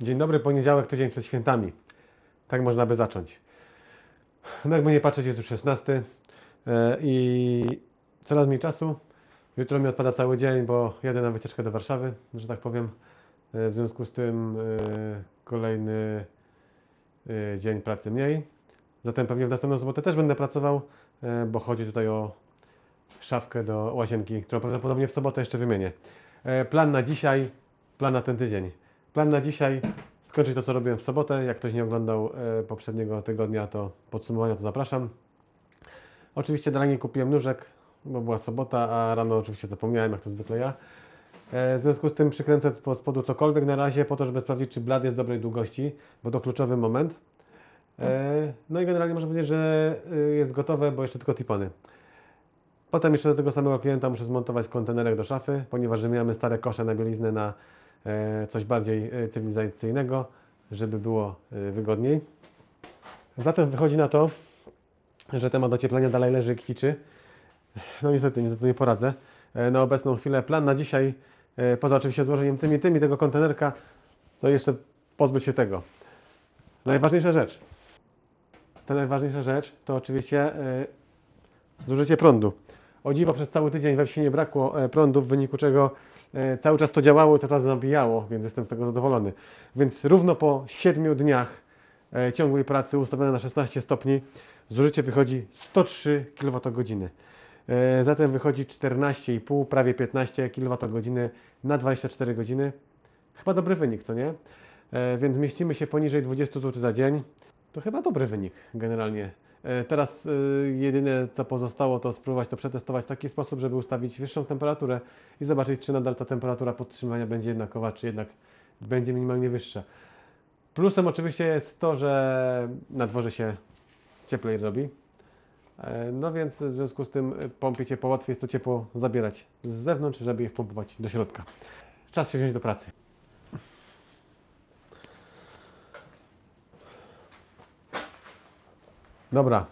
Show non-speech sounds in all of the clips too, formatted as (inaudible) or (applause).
Dzień dobry, poniedziałek, tydzień przed świętami. Tak można by zacząć. No jakby nie patrzeć, jest już 16 e, i coraz mniej czasu. Jutro mi odpada cały dzień, bo jadę na wycieczkę do Warszawy, że tak powiem. E, W związku z tym e, kolejny dzień pracy mniej. Zatem pewnie w następną sobotę też będę pracował, bo chodzi tutaj o szafkę do łazienki, którą prawdopodobnie w sobotę jeszcze wymienię. Plan na dzisiaj, plan na ten tydzień. Plan na dzisiaj skończyć to, co robiłem w sobotę. Jak ktoś nie oglądał e, poprzedniego tygodnia, to podsumowania, to zapraszam. Oczywiście niej kupiłem nóżek, bo była sobota, a rano oczywiście zapomniałem, jak to zwykle ja. E, W związku z tym przykręcę po spodu cokolwiek na razie, po to, żeby sprawdzić, czy blad jest dobrej długości, bo to kluczowy moment. E, No i generalnie można powiedzieć, że jest gotowe, bo jeszcze tylko tipony. Potem jeszcze do tego samego klienta muszę zmontować kontenerek do szafy, ponieważ mamy stare kosze na bieliznę na coś bardziej e, cywilizacyjnego, żeby było e, wygodniej. Zatem wychodzi na to, że temat ocieplenia dalej leży kwiczy. No niestety, niestety nie poradzę. E, Na obecną chwilę plan na dzisiaj, e, poza oczywiście złożeniem tymi, tymi tego kontenerka, to jeszcze pozbyć się tego. Najważniejsza rzecz. Ta najważniejsza rzecz to oczywiście e, zużycie prądu. O dziwo przez cały tydzień we wsi nie brakło e, prądu, w wyniku czego e, cały czas to działało i to czas nabijało, więc jestem z tego zadowolony. Więc równo po 7 dniach e, ciągłej pracy ustawione na 16 stopni zużycie wychodzi 103 kWh. E, Zatem wychodzi 14,5, prawie 15 kWh na 24 godziny. Chyba dobry wynik, co nie? E, Więc mieścimy się poniżej 20 zł za dzień. To chyba dobry wynik generalnie. E, Teraz e, jedyne co pozostało to spróbować to przetestować w taki sposób, żeby ustawić wyższą temperaturę i zobaczyć, czy nadal ta temperatura podtrzymywania będzie jednakowa, czy jednak będzie minimalnie wyższa. Plusem oczywiście jest to, że na dworze się cieplej robi. E, No więc w związku z tym pompie ciepło łatwiej jest to ciepło zabierać z zewnątrz, żeby je wpompować do środka. Czas się wziąć do pracy. Dobra.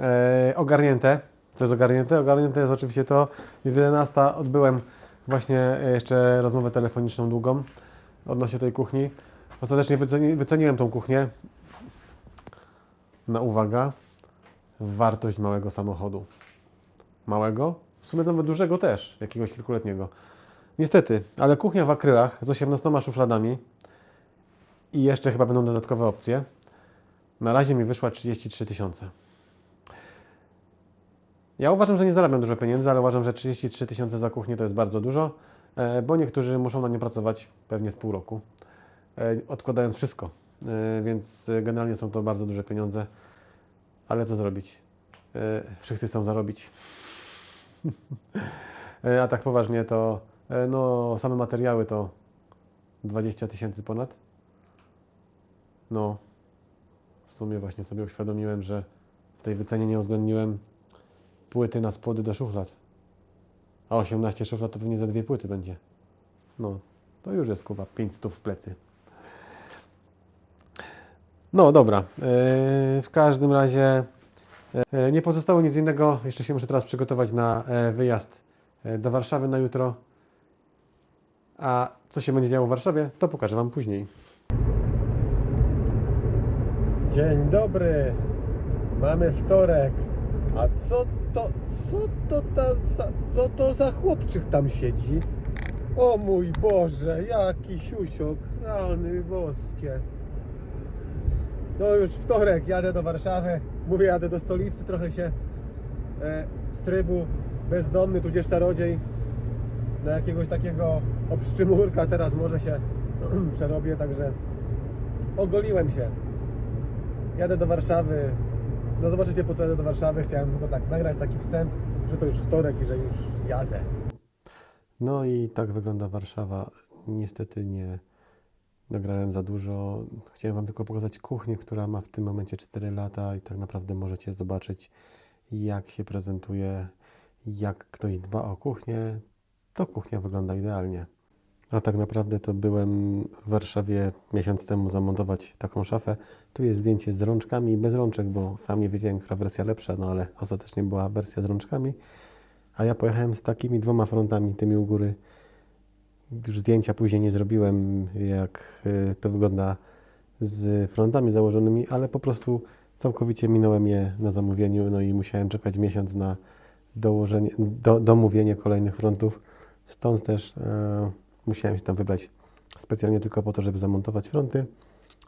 E, ogarnięte. Co jest ogarnięte? Ogarnięte jest oczywiście to, jest 11. Odbyłem właśnie e, jeszcze rozmowę telefoniczną długą odnośnie tej kuchni. Ostatecznie wyceni, wyceniłem tą kuchnię na uwaga wartość małego samochodu. Małego? W sumie nawet dużego też, jakiegoś kilkuletniego. Niestety, ale kuchnia w akrylach z 18 szufladami i jeszcze chyba będą dodatkowe opcje. Na razie mi wyszła 33 tysiące. Ja uważam, że nie zarabiam dużo pieniędzy, ale uważam, że 33 tysiące za kuchnię to jest bardzo dużo, e, bo niektórzy muszą na nie pracować pewnie z pół roku, e, odkładając wszystko. E, Więc generalnie są to bardzo duże pieniądze, ale co zrobić? Wszyscy chcą zarobić. (laughs) A tak poważnie to no, same materiały to 20 tysięcy ponad. No, sumie właśnie sobie uświadomiłem, że w tej wycenie nie uwzględniłem płyty na spody do szuflad. A 18 szuflad to pewnie za dwie płyty będzie. No, to już jest kuba 5 stów w plecy. No dobra, yy, w każdym razie yy, nie pozostało nic innego. Jeszcze się muszę teraz przygotować na e, wyjazd e, do Warszawy na jutro. A co się będzie działo w Warszawie, to pokażę Wam później. Dzień dobry. Mamy wtorek. A co to, co to tam, co to za chłopczyk tam siedzi? O mój Boże, jaki siusiok, rany boskie. No już wtorek, jadę do Warszawy. Mówię, jadę do stolicy, trochę się e, z trybu bezdomny, tudzież czarodziej na jakiegoś takiego obszczymurka teraz może się (clears throat) przerobię, także ogoliłem się. Jadę do Warszawy. No zobaczycie po co jadę do Warszawy. Chciałem tylko tak nagrać taki wstęp, że to już wtorek i że już jadę. No i tak wygląda Warszawa. Niestety nie nagrałem za dużo. Chciałem Wam tylko pokazać kuchnię, która ma w tym momencie 4 lata i tak naprawdę możecie zobaczyć, jak się prezentuje, jak ktoś dba o kuchnię. To kuchnia wygląda idealnie. A tak naprawdę to byłem w Warszawie miesiąc temu zamontować taką szafę. Tu jest zdjęcie z rączkami i bez rączek, bo sam nie wiedziałem, która wersja lepsza, no ale ostatecznie była wersja z rączkami. A ja pojechałem z takimi dwoma frontami, tymi u góry, już zdjęcia później nie zrobiłem, jak y, to wygląda z frontami założonymi, ale po prostu całkowicie minąłem je na zamówieniu, no i musiałem czekać miesiąc na dołożenie, do, domówienie kolejnych frontów. Stąd też e, musiałem się tam wybrać specjalnie tylko po to, żeby zamontować fronty,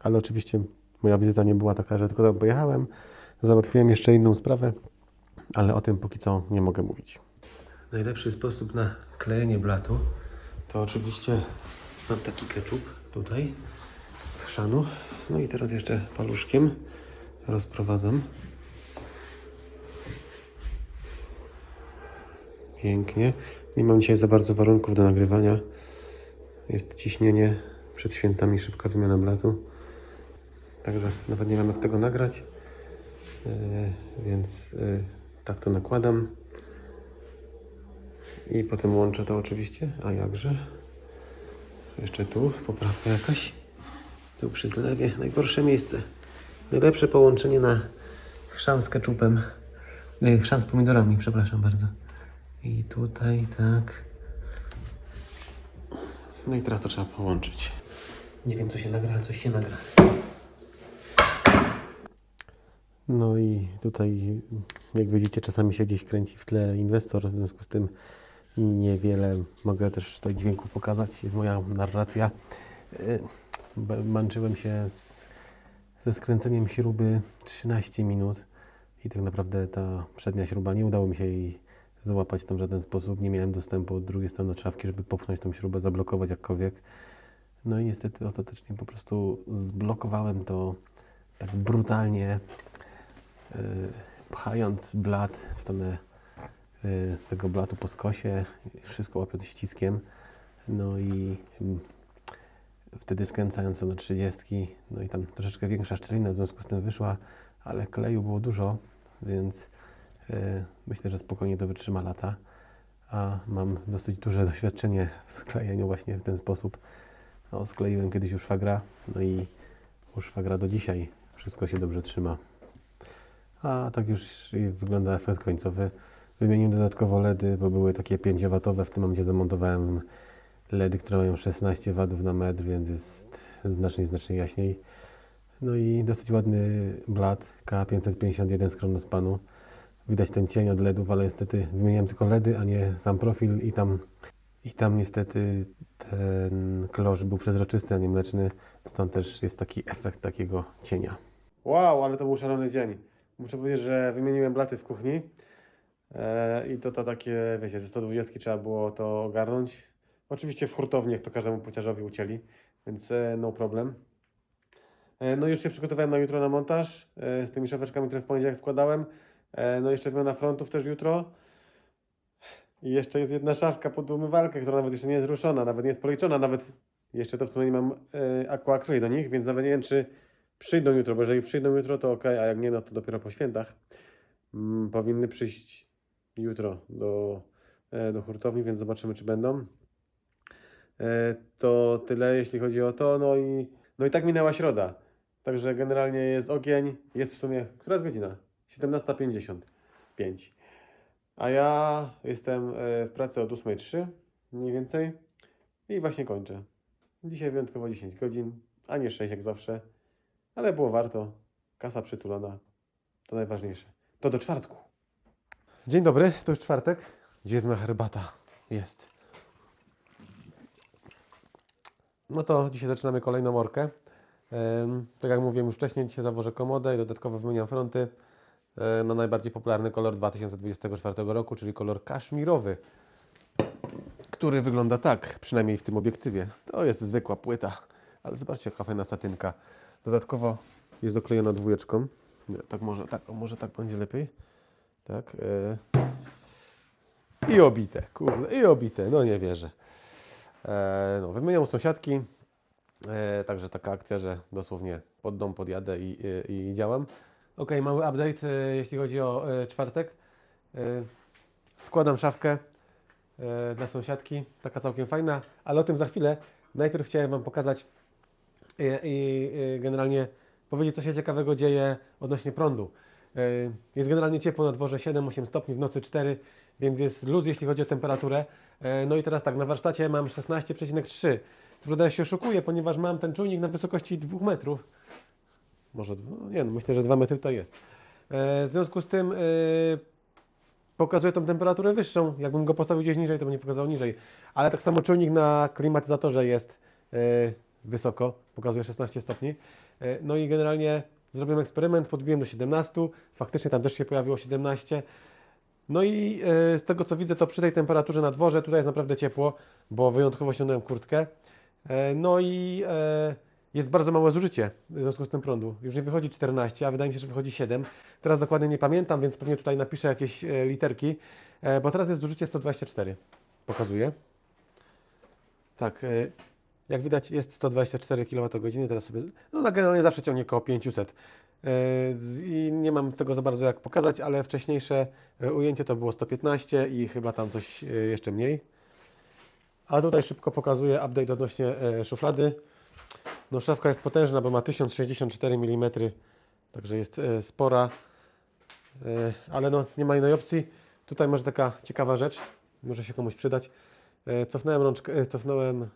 ale oczywiście moja wizyta nie była taka, że tylko tam pojechałem. Załatwiłem jeszcze inną sprawę, ale o tym póki co nie mogę mówić. Najlepszy sposób na klejenie blatu to oczywiście mam taki ketchup tutaj z chrzanu. No i teraz jeszcze paluszkiem rozprowadzam. Pięknie. Nie mam dzisiaj za bardzo warunków do nagrywania. Jest ciśnienie przed świętami, szybka wymiana blatu. Także nawet nie wiem jak tego nagrać. Yy, więc yy, tak to nakładam. I potem łączę to oczywiście. A jakże? Jeszcze tu poprawka jakaś. Tu przy zlewie. Najgorsze miejsce. Najlepsze połączenie na chrzan z keczupem. Yy, chrzan z pomidorami, przepraszam bardzo. I tutaj tak. No i teraz to trzeba połączyć. Nie wiem co się nagra, ale coś się nagra. No i tutaj, jak widzicie, czasami się gdzieś kręci w tle inwestor, w związku z tym niewiele mogę też tutaj dźwięków pokazać. Jest moja narracja. B- Męczyłem się z, ze skręceniem śruby 13 minut i tak naprawdę ta przednia śruba nie udało mi się jej złapać tam w żaden sposób. Nie miałem dostępu od drugiej strony od szafki, żeby popchnąć tą śrubę, zablokować jakkolwiek. No i niestety ostatecznie po prostu zblokowałem to tak brutalnie, yy, pchając blat w stronę yy, tego blatu po skosie, wszystko łapiąc ściskiem. No i yy, wtedy skręcając to na 30, no i tam troszeczkę większa szczelina w związku z tym wyszła, ale kleju było dużo, więc myślę, że spokojnie to wytrzyma lata. A mam dosyć duże (laughs) doświadczenie w sklejeniu właśnie w ten sposób. No, skleiłem kiedyś już szwagra, no i u szwagra do dzisiaj wszystko się dobrze trzyma. A tak już wygląda efekt końcowy. Wymieniłem dodatkowo LEDy, bo były takie 5W, w tym momencie zamontowałem LEDy, które mają 16 W na metr, więc jest znacznie, znacznie jaśniej. No i dosyć ładny blat K551 z Chronospanu. Widać ten cień od LEDów, ale niestety wymieniałem tylko LEDy, a nie sam profil i tam, i tam niestety ten klosz był przezroczysty, a nie mleczny, stąd też jest taki efekt takiego cienia. Wow, ale to był szalony dzień. Muszę powiedzieć, że wymieniłem blaty w kuchni e, i to, to takie, wiecie, ze 120 trzeba było to ogarnąć. Oczywiście w hurtowni, jak to każdemu pociarzowi ucięli, więc e, no problem. E, no już się przygotowałem na jutro na montaż z tymi szafeczkami, które w poniedziałek składałem. E, no jeszcze wymiana frontów też jutro. I jeszcze jest jedna szafka pod umywalkę, która nawet jeszcze nie jest ruszona, nawet nie jest policzona, nawet jeszcze to w sumie nie mam e, do nich, więc nawet nie wiem, czy przyjdą jutro, bo jeżeli przyjdą jutro, to ok, a jak nie, no to dopiero po świętach. Mm, powinny przyjść jutro do, e, do hurtowni, więc zobaczymy, czy będą. E, to tyle, jeśli chodzi o to. No i, no i tak minęła środa. Także generalnie jest ogień. Jest w sumie, która jest godzina? 17.55. A ja jestem e, w pracy od 8.03 mniej więcej i właśnie kończę. Dzisiaj wyjątkowo 10 godzin, a nie 6 jak zawsze, ale było warto. Kasa przytulona, to najważniejsze. To do czwartku. Dzień dobry, to już czwartek. Gdzie jest moja herbata? Jest. No to dzisiaj zaczynamy kolejną orkę. Tak jak mówiłem już wcześniej, dzisiaj zawożę komodę i dodatkowo wymieniam fronty na najbardziej popularny kolor 2024 roku, czyli kolor kaszmirowy, który wygląda tak, przynajmniej w tym obiektywie. To jest zwykła płyta, ale zobaczcie jaka fajna satynka. Dodatkowo jest oklejona dwójeczką. Nie, Tak może, tak, może tak będzie lepiej. Tak. e, I obite, kurde, i obite, no nie wierzę. E, no, wymieniam sąsiadki, e, także taka akcja, że dosłownie pod dom podjadę i, i, i działam. Ok, mały update, e, jeśli chodzi o e, czwartek. Składam szafkę e, dla sąsiadki, taka całkiem fajna, ale o tym za chwilę. Najpierw chciałem Wam pokazać i, generalnie powiedzieć, co się ciekawego dzieje odnośnie prądu. Jest generalnie ciepło na dworze 7-8 stopni, w nocy 4, więc jest luz, jeśli chodzi o temperaturę. No i teraz tak, na warsztacie mam 16,3. Co prawda ja się oszukuję, ponieważ mam ten czujnik na wysokości 2 metrów. Może, no nie no, myślę, że 2 metry to jest. E, W związku z tym e, pokazuje tą temperaturę wyższą. Jakbym go postawił gdzieś niżej, to by nie pokazał niżej. Ale tak samo czujnik na klimatyzatorze jest e, wysoko, pokazuje 16 stopni. No i generalnie zrobiłem eksperyment, podbiłem do 17, faktycznie tam też się pojawiło 17. No i z tego co widzę, to przy tej temperaturze na dworze tutaj jest naprawdę ciepło, bo wyjątkowo ściągnąłem kurtkę. No i jest bardzo małe zużycie w związku z tym prądu. Już nie wychodzi 14, a wydaje mi się, że wychodzi 7. Teraz dokładnie nie pamiętam, więc pewnie tutaj napiszę jakieś e, literki, e, bo teraz jest zużycie 124. Pokazuję. Tak, e, jak widać jest 124 kWh, teraz sobie, no na generalnie zawsze ciągnie około 500. E, z- I nie mam tego za bardzo jak pokazać, ale wcześniejsze ujęcie to było 115 i chyba tam coś jeszcze mniej. A tutaj szybko pokazuję update odnośnie szuflady. No szafka jest potężna, bo ma 1064 mm, także jest e, spora, E, ale no nie ma innej opcji. Tutaj może taka ciekawa rzecz, może się komuś przydać. E, Cofnąłem, rączkę, cofnąłem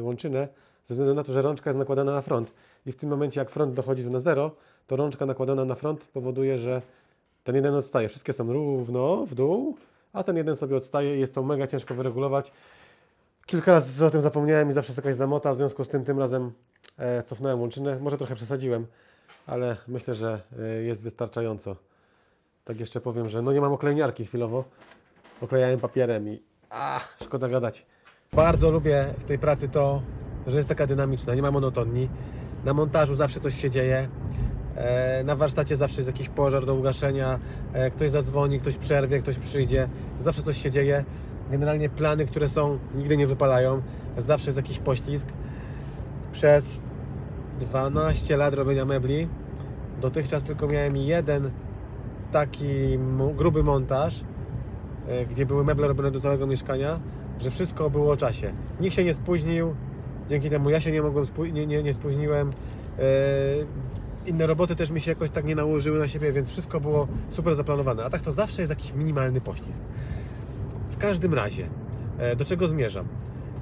łączynę ze względu na to, że rączka jest nakładana na front i w tym momencie jak front dochodzi tu na zero, to rączka nakładana na front powoduje, że ten jeden odstaje. Wszystkie są równo w dół, a ten jeden sobie odstaje i jest to mega ciężko wyregulować. Kilka razy o tym zapomniałem i zawsze jest jakaś zamota, w związku z tym tym razem cofnąłem łączynę. Może trochę przesadziłem, ale myślę, że e, jest wystarczająco. Tak jeszcze powiem, że no nie mam oklejniarki chwilowo. Oklejałem papierem i a, szkoda gadać. Bardzo lubię w tej pracy to, że jest taka dynamiczna, nie ma monotonii. Na montażu zawsze coś się dzieje. E, Na warsztacie zawsze jest jakiś pożar do ugaszenia, e, ktoś zadzwoni, ktoś przerwie, ktoś przyjdzie, zawsze coś się dzieje. Generalnie plany, które są, nigdy nie wypalają, zawsze jest jakiś poślizg. Przez 12 lat robienia mebli dotychczas tylko miałem jeden taki gruby montaż, e, gdzie były meble robione do całego mieszkania, że wszystko było o czasie. Nikt się nie spóźnił, dzięki temu ja się nie mogłem nie, nie, nie spóźniłem. E, Inne roboty też mi się jakoś tak nie nałożyły na siebie, więc wszystko było super zaplanowane. A tak to zawsze jest jakiś minimalny poślizg. W każdym razie, e, do czego zmierzam?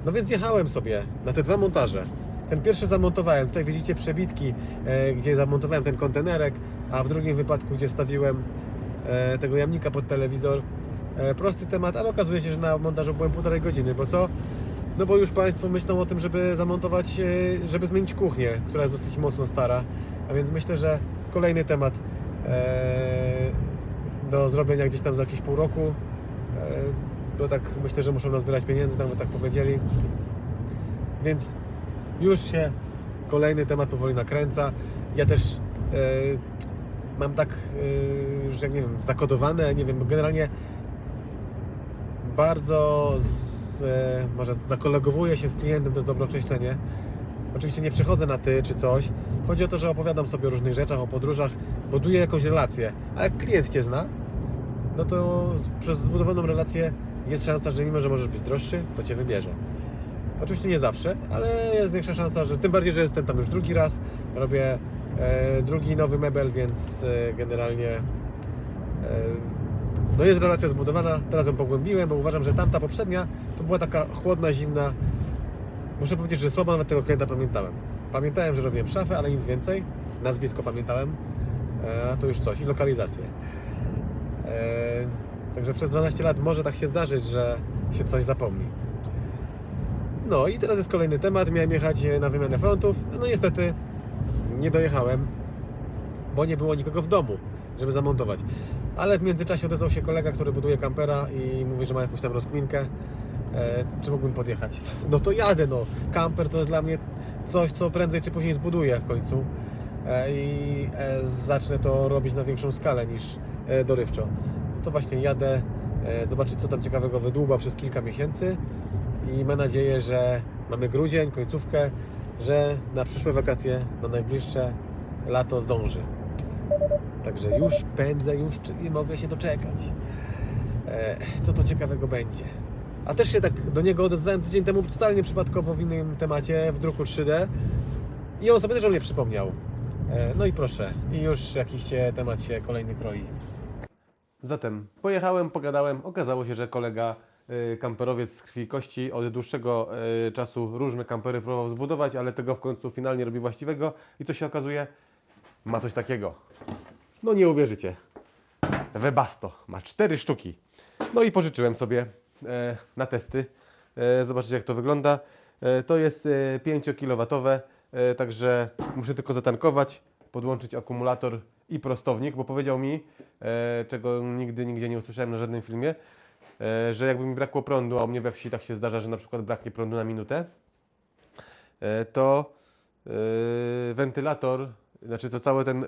No więc jechałem sobie na te dwa montaże. Ten pierwszy zamontowałem, tutaj widzicie przebitki, e, gdzie zamontowałem ten kontenerek, a w drugim wypadku, gdzie stawiłem e, tego jamnika pod telewizor. E, prosty temat, ale okazuje się, że na montażu byłem półtorej godziny, bo co? No bo już Państwo myślą o tym, żeby zamontować, żeby zmienić kuchnię, która jest dosyć mocno stara, a więc myślę, że kolejny temat do zrobienia gdzieś tam za jakieś pół roku. Bo tak myślę, że muszą nazbierać pieniędzy, tam by tak powiedzieli. Więc już się kolejny temat powoli nakręca. Ja też e, mam tak e, już jak nie wiem, zakodowane, nie wiem, generalnie bardzo z, e, może zakolegowuję się z klientem, to jest dobre określenie. Oczywiście nie przechodzę na ty czy coś. Chodzi o to, że opowiadam sobie o różnych rzeczach, o podróżach, buduję jakąś relację. A jak klient Cię zna, no to przez zbudowaną relację jest szansa, że mimo, że możesz być droższy, to Cię wybierze. Oczywiście nie zawsze, ale jest większa szansa, że tym bardziej, że jestem tam już drugi raz, robię e, drugi nowy mebel, więc e, generalnie e, no jest relacja zbudowana. Teraz ją pogłębiłem, bo uważam, że tamta poprzednia to była taka chłodna, zimna. Muszę powiedzieć, że słabo nawet tego klienta pamiętałem. Pamiętałem, że robiłem szafę, ale nic więcej. Nazwisko pamiętałem, e, a to już coś i lokalizację. E, Także przez 12 lat może tak się zdarzyć, że się coś zapomni. No i teraz jest kolejny temat. Miałem jechać na wymianę frontów. No niestety nie dojechałem, bo nie było nikogo w domu, żeby zamontować. Ale w międzyczasie odezwał się kolega, który buduje kampera i mówi, że ma jakąś tam rozkminkę. E, czy mógłbym podjechać? No to jadę, no. Kamper to jest dla mnie coś, co prędzej czy później zbuduję w końcu. E, I e, zacznę to robić na większą skalę niż e, dorywczo. To właśnie jadę, e, zobaczyć co tam ciekawego wydłuba przez kilka miesięcy i mam nadzieję, że mamy grudzień, końcówkę, że na przyszłe wakacje, na najbliższe lato zdąży. Także już pędzę, już nie mogę się doczekać. E, co to ciekawego będzie? A też się tak do niego odezwałem tydzień temu totalnie przypadkowo w innym temacie, w druku 3D i on sobie też o mnie przypomniał. E, no i proszę, i już jakiś się temat się kolejny kroi. Zatem pojechałem, pogadałem. Okazało się, że kolega kamperowiec z krwi i kości od dłuższego y, czasu różne kampery próbował zbudować, ale tego w końcu finalnie robi właściwego. I co się okazuje? Ma coś takiego. No nie uwierzycie. Webasto. Ma cztery sztuki. No i pożyczyłem sobie e, na testy. E, zobaczycie jak to wygląda. E, to jest e, 5 kW, e, także muszę tylko zatankować, podłączyć akumulator i prostownik, bo powiedział mi, e, czego nigdy nigdzie nie usłyszałem na żadnym filmie, e, że jakby mi brakło prądu, a u mnie we wsi tak się zdarza, że na przykład braknie prądu na minutę, e, to e, wentylator, znaczy to cały ten,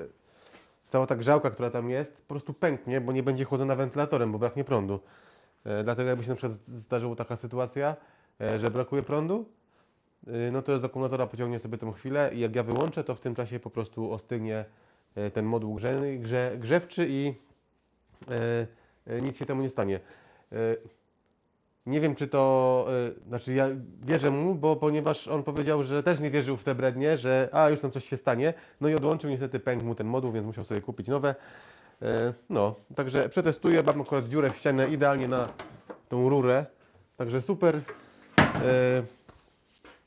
cała ta grzałka, która tam jest, po prostu pęknie, bo nie będzie chłodzona wentylatorem, bo braknie prądu. E, Dlatego jakby się na przykład zdarzyła taka sytuacja, e, że brakuje prądu, no to z akumulatora pociągnie sobie tą chwilę i jak ja wyłączę, to w tym czasie po prostu ostygnie e, ten moduł grze, grze, grzewczy i e, e, nic się temu nie stanie. E, Nie wiem, czy to, e, znaczy ja wierzę mu, bo ponieważ on powiedział, że też nie wierzył w te brednie, że a już tam coś się stanie, no i odłączył, niestety pękł mu ten moduł, więc musiał sobie kupić nowe. E, No, także przetestuję, mam akurat dziurę w ścianę idealnie na tą rurę, także super.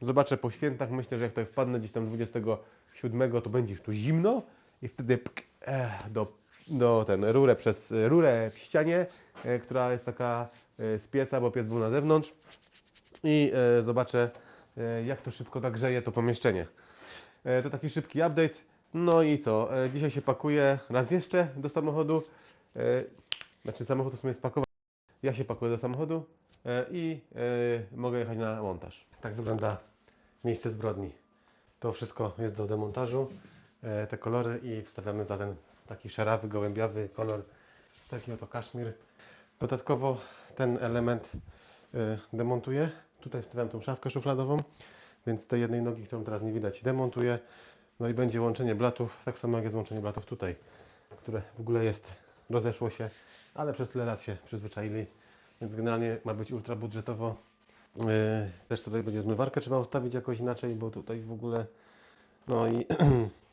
Zobaczę po świętach, myślę, że jak tutaj wpadnę gdzieś tam 27, to będzie już tu zimno i wtedy pk, do, do ten rurę przez rurę w ścianie, e, która jest taka e, z pieca, bo piec był na zewnątrz i e, zobaczę jak to szybko nagrzeje to pomieszczenie. To taki szybki update. No i co? Dzisiaj się pakuję raz jeszcze do samochodu. Znaczy samochód w sumie jest pakowany. Ja się pakuję do samochodu i mogę jechać na montaż. Tak wygląda miejsce zbrodni. To wszystko jest do demontażu. Te kolory i wstawiamy za ten taki szarawy, gołębiawy kolor. Taki oto kaszmir. Dodatkowo ten element e, demontuję. Tutaj wstawiam tą szafkę szufladową, więc tej jednej nogi, którą teraz nie widać, demontuję. No i będzie łączenie blatów, tak samo jak jest łączenie blatów tutaj, które w ogóle jest, rozeszło się, ale przez tyle lat się przyzwyczaili, więc generalnie ma być ultra budżetowo. Yy, Też tutaj będzie zmywarkę trzeba ustawić jakoś inaczej, bo tutaj w ogóle, no i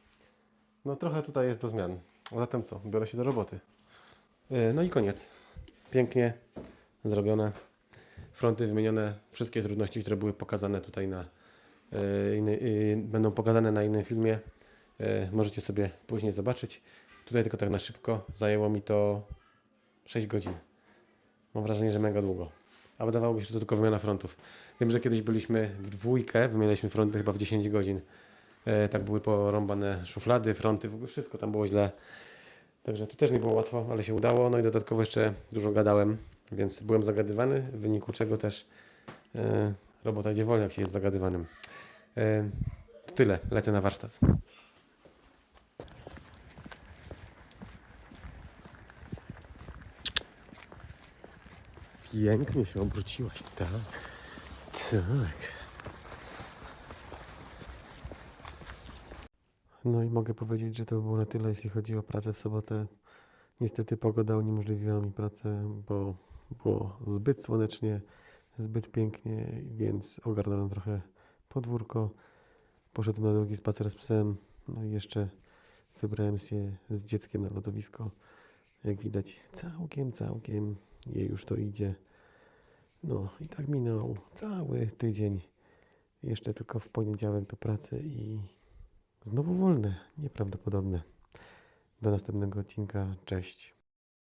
(clears throat) no trochę tutaj jest do zmian. Zatem co, biorę się do roboty. Yy, No i koniec. Pięknie zrobione. Fronty wymienione, wszystkie trudności, które były pokazane tutaj na yy, inny, yy, będą pokazane na innym filmie. Możecie sobie później zobaczyć. Tutaj tylko tak na szybko zajęło mi to 6 godzin. Mam wrażenie, że mega długo. A wydawałoby się, że to tylko wymiana frontów. Wiem, że kiedyś byliśmy w dwójkę, wymienialiśmy fronty chyba w 10 godzin. E, tak były porąbane szuflady, fronty, w ogóle wszystko tam było źle. Także tu też nie było łatwo, ale się udało. No i dodatkowo jeszcze dużo gadałem, więc byłem zagadywany, w wyniku czego też e, robota idzie wolno, jak się jest zagadywanym. E, to tyle, lecę na warsztat. Pięknie się obróciłaś, tak. Tak. No i mogę powiedzieć, że to było na tyle, jeśli chodzi o pracę w sobotę. Niestety pogoda uniemożliwiła mi pracę, bo było zbyt słonecznie, zbyt pięknie, więc ogarnąłem trochę podwórko. Poszedłem na długi spacer z psem, no i jeszcze wybrałem się z dzieckiem na lodowisko. Jak widać, całkiem, całkiem jej już to idzie. No i tak minął cały tydzień. Jeszcze tylko w poniedziałek do pracy i znowu wolne. Nieprawdopodobne. Do następnego odcinka. Cześć.